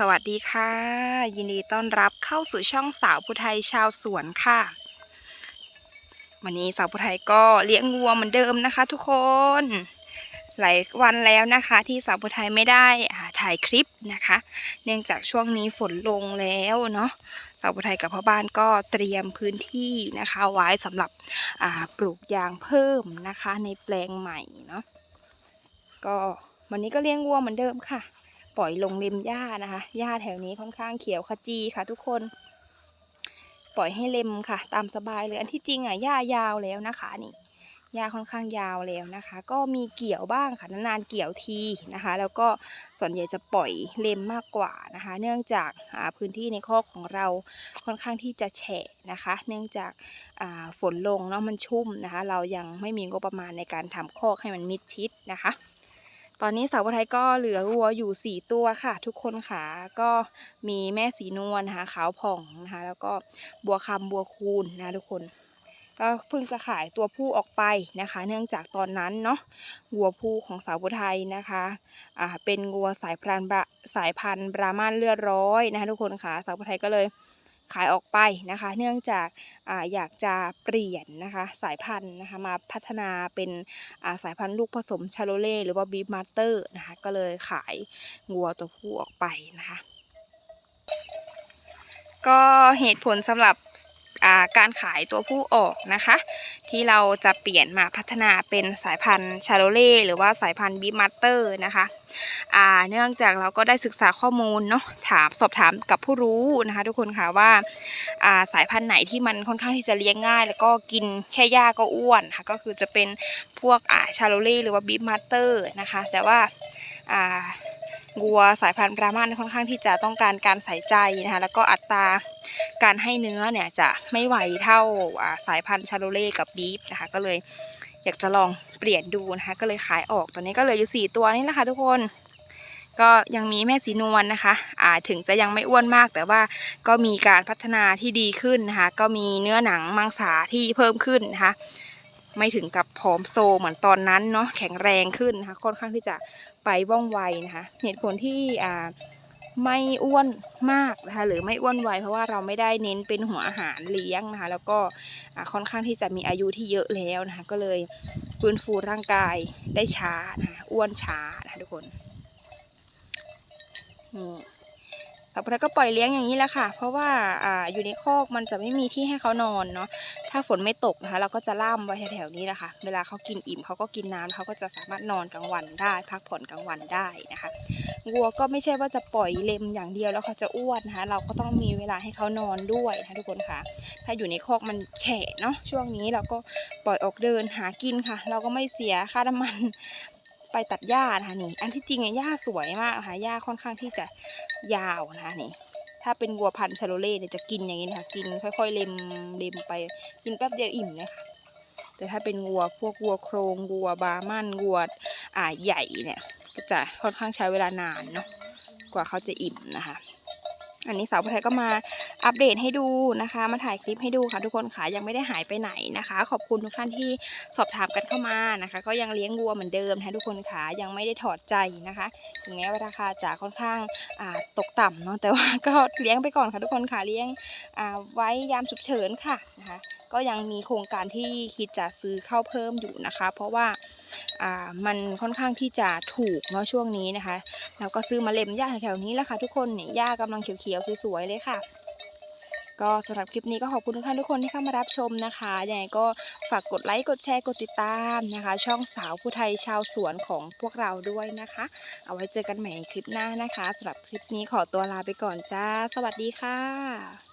สวัสดีค่ะ ยินดีต้อนรับเข้าสู่ช่องสาวผู้ไทยชาวสวนค่ะ วันนี้สาวผู้ไทยก็เลี้ยงวัวเหมือนเดิมนะคะ ทุกคน หลายวันแล้วนะคะ ที่สาวผู้ไทยไม่ได้ถ่ายคลิปนะคะ เนื่องจากช่วงนี้ฝนลงแล้วเนาะสาวผู้ไทยกับพ่อบ้านก็เตรียมพื้นที่นะคะ ไว้สำหรับปลูกยางเพิ่มนะคะ ในแปลงใหม่เนาะก็วันนี้ก็เลี้ยงวัวเหมือนเดิมค่ะ ปล่อยลงริมหญ้านะคะ หญ้าแถวนี้ค่อนข้างเขียวขจีค่ะทุกคน ปล่อยให้เล็มค่ะ ตามสบายเลย อันที่จริงอะหญ้ายาวแล้วนะคะนี่หญ้าค่อนข้างยาวแล้วนะคะ ก็มีเกี่ยวบ้างค่ะนานๆเกี่ยวทีนะคะ แล้วก็ส่วนใหญ่จะปล่อยเล็มมากกว่านะคะ เนื่องจากาพื้นที่ในคอกของเราค่อนข้างที่จะแฉะนะคะ เนื่องจากาฝนลงเนาะมันชุ่มนะคะ เรายังไม่มีงบประมาณในการทำคอกให้มันมิดชิดนะคะ อนนี้สาวไทยก็เหลือวัวอยู่สี่ตัวค่ะ ทุกคนค่ะ ก็มีแม่สีนวลนะคะขาวผ่องนะคะ แล้วก็บัวคำบัวคูณนะทุกคน ก็เพิ่งจะขายตัวผู้ออกไปนะคะ เนื่องจากตอนนั้นเนาะวัวผู้ของสาวไทยนะคะอ่าเป็นวัวสายพันธุ์บราสายพันธุ์บรามันเลือดร้อยนะคะ ทุกคนค่ะสาวไทยก็เลยขายออกไปนะคะ เนื่องจาก ออยากจะเปลี่ยนนะคะสายพันธุ์นะคะมาพัฒนาเป็นาสายพันธุ์ลูกผสมชาโลเล่หรือว่าบีฟมาสเตอร์นะคะก็เลยขายงัวตัวผู้ออกไปนะคะก็เหตุผลสำหรับาการขายตัวผู้ออกนะคะ ที่เราจะเปลี่ยนมาพัฒนาเป็นสายพันธุ์ชาโลเล่หรือว่าสายพันธุ์บีมาสเตอร์นะคะเนื่องจากเราก็ได้ศึกษาข้อมูลเนาะถามสอบถามกับผู้รู้นะคะ ทุกคนค่ะว่า สายพันธุ์ไหนที่มันค่อนข้างที่จะเลี้ยงง่าย แล้วก็กินแค่หญ้าก็อ้วนค่ะก็คือจะเป็นพวกอ่าชาโลเล่หรือว่าบีฟมาสเตอร์นะคะแต่ว่าอ่าวัวสายพันธุ์บรามันค่อนข้างที่จะต้องการการใส่ใจนะคะแล้วก็อัตราการให้เนื้อเนี่ยจะไม่ไหวเท่าอ่าสายพันธุ์ชาโลเล่กับบีฟนะคะก็เลยอยากจะลองเปลี่ยนดูนะคะก็เลยขายออกตอนนี้ก็เลือยู่สี่ตัวนี่แหละค่ะทุกคน ก็ยังมีแม่สีนวลนะคะอ่าถึงจะยังไม่อ้วนมาก แต่ว่าก็มีการพัฒนาที่ดีขึ้นนะคะ ก็มีเนื้อหนังมังสาที่เพิ่มขึ้นนะคะ ไม่ถึงกับผอมโซเหมือนตอนนั้นเนาะแข็งแรงขึ้นนะคะค่อนข้างที่จะไปว่องไวนะคะ เหตุผลที่อ่าไม่อ้วนมากนะคะหรือไม่อ้วนไวเพราะว่าเราไม่ได้เน้นเป็นหัวอาหารเลี้ยงนะคะ แล้วก็ค่อนข้างที่จะมีอายุที่เยอะแล้วนะคะ ก็เลยฟื้นฟูร่างกายได้ช้านะคะอ้วนช้านะคะทุกคน นี่ต่อไปก็ปล่อยเลี้ยงอย่างนี้แหละค่ะ เพราะว่าอ่าอยู่ในคอกมันจะไม่มีที่ให้เขานอนเนาะ ถ้าฝนไม่ตกนะคะ เราก็จะล่ามไว้แถวๆนี้แหละค่ะ เวลาเขากินอิ่มเขาก็กินน้ำเขาก็จะสามารถนอนกลางวันได้ พักผ่อนกลางวันได้นะคะ วัวก็ไม่ใช่ว่าจะปล่อยเล็มอย่างเดียวแล้วเขาจะอ้วนนะคะ เราก็ต้องมีเวลาให้เขานอนด้วยนะคะทุกคนค่ะ ถ้าอยู่ในคอกมันแฉะเนาะ ช่วงนี้เราก็ปล่อยออกเดินหากินค่ะ เราก็ไม่เสียค่าน้ำมัน ไปตัดหญ้านะคะนี่ อันที่จริงเนี่ยหญ้าสวยมากะค่ะหญ้าค่อนข้างที่จะยาวนะคะนี่ ถ้าเป็นวัวพันธุ์ชาโลเล่เนี่ยจะกินอย่างนี้นะคะ กินค่อย ๆ เล็มเล็มไป กินแป๊บเดียวอิ่มเลยค่ะ แต่ถ้าเป็นวัวพวกวัวโครงวัวบาร์มันวัวอ่าใหญ่เนี่ยก็จะค่อนข้างใช้เวลานานเนาะ กว่าเขาจะอิ่มนะคะ อันนี้สาวผู้ไทยก็มา อัปเดตให้ดูนะคะ มาถ่ายคลิปให้ดูค่ะทุกคนค่ะยังไม่ได้หายไปไหนนะคะ ขอบคุณทุกท่านที่สอบถามกันเข้ามานะคะ ก็ยังเลี้ยงวัวเหมือนเดิมนะทุกคนค่ะยังไม่ได้ถอดใจนะคะถึงแม้ว่าราคาจะค่อนข้างตกต่ำเนาะแต่ว่าก็เลี้ยงไปก่อนค่ะทุกคนค่ะเลี้ยงไว้ยามฉุกเฉินค่ะนะคะก็ยังมีโครงการที่คิดจะซื้อเข้าเพิ่มอยู่นะคะ เพราะว่าอ่ามันค่อนข้างที่จะถูกเนาะช่วงนี้นะคะ แล้วก็ซื้อมาเล็มหญ้าแถวๆนี้แหละค่ะทุกคนเนี่ยหญ้ากำลังเขียวๆสวยๆเลยค่ะ ก็สำหรับคลิปนี้ก็ขอบคุณทุกท่านทุกคนที่เข้ามารับชมนะคะยังไงก็ฝากกดไลค์กดแชร์กดติดตามนะคะ ช่องสาวผู้ไทยชาวสวนของพวกเราด้วยนะคะ เอาไว้เจอกันใหม่ในคลิปหน้านะคะสำหรับคลิปนี้ขอตัวลาไปก่อนจ้า สวัสดีค่ะ